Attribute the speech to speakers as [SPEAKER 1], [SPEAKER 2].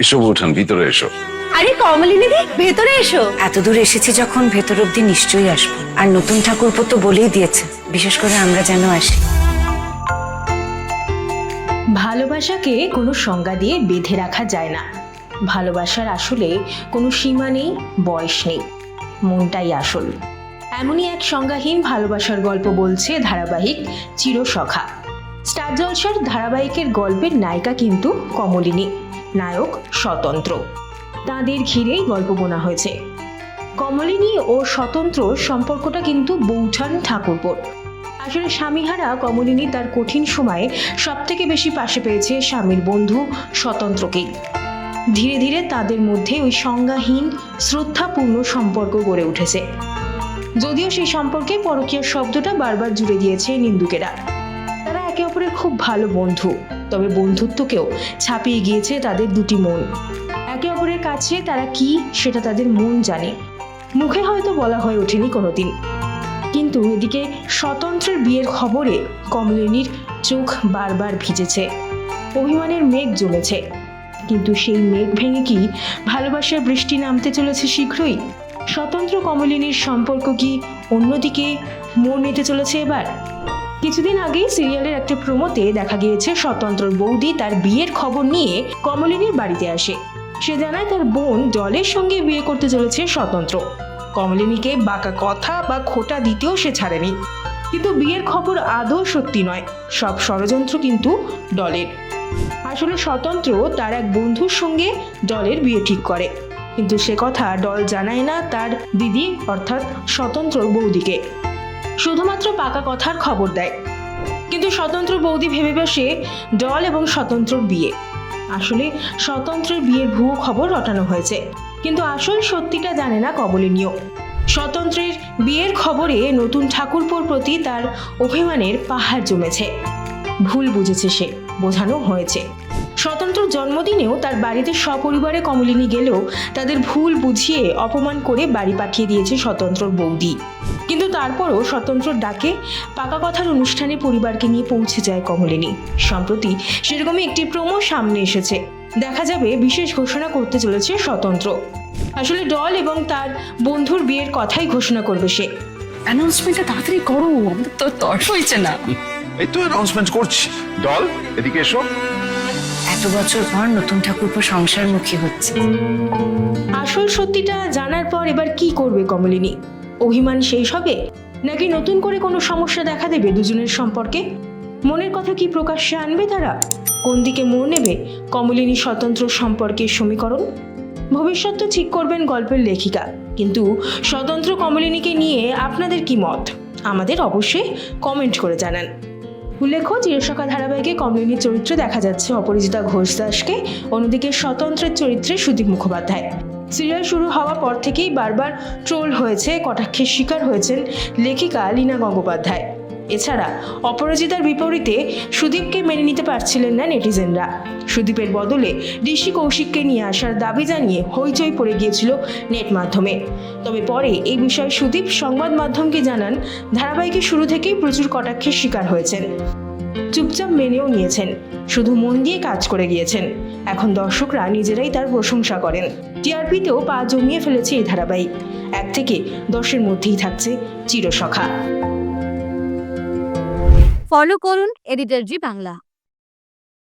[SPEAKER 1] এসো উঠান ভিতরে এসো।
[SPEAKER 2] আরে কমলিনী দি ভেতরে এসো।
[SPEAKER 3] এত দূর এসেছি যখন ভেতর অব্দি নিশ্চয়ই আসব। আর নতুন ঠাকুরপো তো বলেই দিয়েছে বিশেষ করে আমরা যেন আসি।
[SPEAKER 4] ভালোবাসাকে কোনো সংজ্ঞা দিয়ে বেঁধে রাখা যায় না। ভালোবাসার আসলে কোনো সীমা নেই বয়স নেই মনটাই আসল। এমনই এক সংজ্ঞাহীন ভালোবাসার গল্প বলছে ধারাবাহিক চিরসখা। স্টার জলসার ধারাবাহিকের গল্পের নায়িকা কিন্তু কমলিনী। নায়ক স্বতন্ত্র। তাঁদের ঘিরেই গল্প বোনা হয়েছে। কমলিনী ও স্বতন্ত্র সম্পর্কটা কিন্তু বৌঠান ঠাকুরপোর। আসলে স্বামীহারা কমলিনী তার কঠিন সময়ে সব থেকে বেশি পাশে পেয়েছে স্বামীর বন্ধু স্বতন্ত্রকেই। ধীরে ধীরে তাদের মধ্যে ওই সংজ্ঞাহীন, শ্রদ্ধাপূর্ণ সম্পর্ক গড়ে উঠেছে। যদিও সেই সম্পর্কে পরকীয় শব্দটা বারবার জুড়ে দিয়েছে নিন্দুকেরা। তারা একে অপরের খুব ভালো বন্ধু। তবে বন্ধুত্বকেও ছাপিয়ে গিয়েছে তাদের দুটি মন। একে অপরের কাছে তারা কি সেটা তাদের মন জানে। মুখে হয়তো বলা হয়ে ওঠেনি কোনোদিন। কিন্তু এদিকে স্বতন্ত্রের বিয়ের খবরে কমলিনীর চোখ বারবার ভিজেছে। অভিমানের মেঘ জমেছে। কিন্তু সেই মেঘ ভেঙে কি ভালোবাসার বৃষ্টি নামতে চলেছে শীঘ্রই? স্বতন্ত্র কমলিনীর সম্পর্ক কি অন্যদিকে মোড় নিতে চলেছে এবার? কিছুদিন আগেই সিরিয়ালের একটা প্রোমোতে দেখা গিয়েছে, স্বতন্ত্র বৌদি তার বিয়ের খবর নিয়ে কমলিনীর বাড়িতে আসে। সে জানায় তার বোন দলের সঙ্গে বিয়ে করতে চলেছে স্বতন্ত্র। কমলিনীকে বাঁকা কথা বা খোটা দিতেও সে ছাড়েনি। কিন্তু বিয়ের খবর আদৌ সত্যি নয়, সব ষড়যন্ত্র কিন্তু দলের। আসলে স্বতন্ত্র তার এক বন্ধুর সঙ্গে দলের বিয়ে ঠিক করে। কিন্তু সে কথা দল জানায় না তার দিদি, অর্থাৎ স্বতন্ত্র বৌদিকে। শুধুমাত্র পাকা কথার খবর দেয়। কিন্তু স্বতন্ত্র বৌদি ভেবে বসে দল এবং স্বতন্ত্রর বিয়ে। আসলে স্বতন্ত্রের বিয়ের ভুয়ো খবর রটানো হয়েছে। কিন্তু আসল সত্যিটা জানে না কবলিনীয় স্বতন্ত্রের বিয়ের খবরে নতুন ঠাকুরপোর প্রতি তার অভিমানের পাহাড় জমেছে। ভুল বুঝেছে সে, বোঝানো হয়েছে। স্বতন্ত্র জন্মদিনেও তার বাড়িতে সপরিবারে কমলিনী গেলেও তাদের ভুল বুঝিয়ে অপমান করে বাড়ি পাঠিয়ে দিয়েছে স্বতন্ত্র বৌদি। কিন্তু তারপরও স্বতন্ত্র ডাকে পাকা কথার অনুষ্ঠানে পরিবারকে নিয়ে পৌঁছে যায় কমলিনী। সম্প্রতি সেরকমই একটি প্রোমো সামনে এসেছে। দেখা যাবে বিশেষ ঘোষণা করতে চলেছে স্বতন্ত্র। আসলে ডল এবং তার বন্ধুর বিয়ের কথাই ঘোষণা করবে সে।
[SPEAKER 2] অ্যানাউন্সমেন্টটা তাড়াতাড়ি করো আমাদের তো তর্স হয়েছে না।
[SPEAKER 1] এই তো অ্যানাউন্সমেন্ট করছি। দল এদিকে এসো।
[SPEAKER 3] এত বছর পর নতুন ঠাকুরপো সংসারমুখী হচ্ছে।
[SPEAKER 4] আসল সত্যিটা জানার পর এবার কি করবে কমলিনী? অভিমান শেষ হবে? নাকি নতুন করে কোনো সমস্যা দেখা দেবে দুজনের সম্পর্কে? মনের কথা কি প্রকাশ্যে আনবে তারা? কোন দিকে মোড় নেবে কমলিনী স্বতন্ত্র সম্পর্কের সমীকরণ? ভবিষ্যৎ তো ঠিক করবেন গল্পের লেখিকা, কিন্তু স্বতন্ত্র কমলিনীকে নিয়ে আপনাদের কি মত? আমাদের অবশ্যই কমেন্ট করে জানান। উল্লেখ্য, চিরসখা ধারাবাহিকে কমলিনীর চরিত্রে দেখা যাচ্ছে অপরাজিতা ঘোষ দাসকে, অন্যদিকে স্বতন্ত্রের চরিত্রে সুদীপ মুখোপাধ্যায়। সিরিয়াল শুরু হওয়ার পর থেকেই বারবার ট্রোল হয়েছে, কটাক্ষের শিকার হয়েছেন লেখিকা লীনা গঙ্গোপাধ্যায়। এছাড়া অপরাজিতার বিপরীতে সুদীপকে মেনে নিতে পারছিলেন না নেটিজেনরা। সুদীপের বদলে ঋষি কৌশিককে নিয়ে আসার দাবি জানিয়ে হইচই পড়ে গিয়েছিল নেট মাধ্যমে। তবে পরে এই বিষয়ে সুদীপ সংবাদ মাধ্যমকে জানান, ধারাবাহিকের শুরু থেকেই প্রচুর কটাক্ষের শিকার হয়েছেন। চুপচাপ মেনেও নিয়েছেন। শুধু মন দিয়ে কাজ করে গিয়েছেন। এখন দর্শকরা নিজেরাই তার প্রশংসা করেন। টিআরপিতেও পা জমিয়ে ফেলেছে এই ধারাবাহিক। এক থেকে দশের মধ্যেই থাকছে চিরসখা।
[SPEAKER 5] ফলো করুন এডিটর জি বাংলা।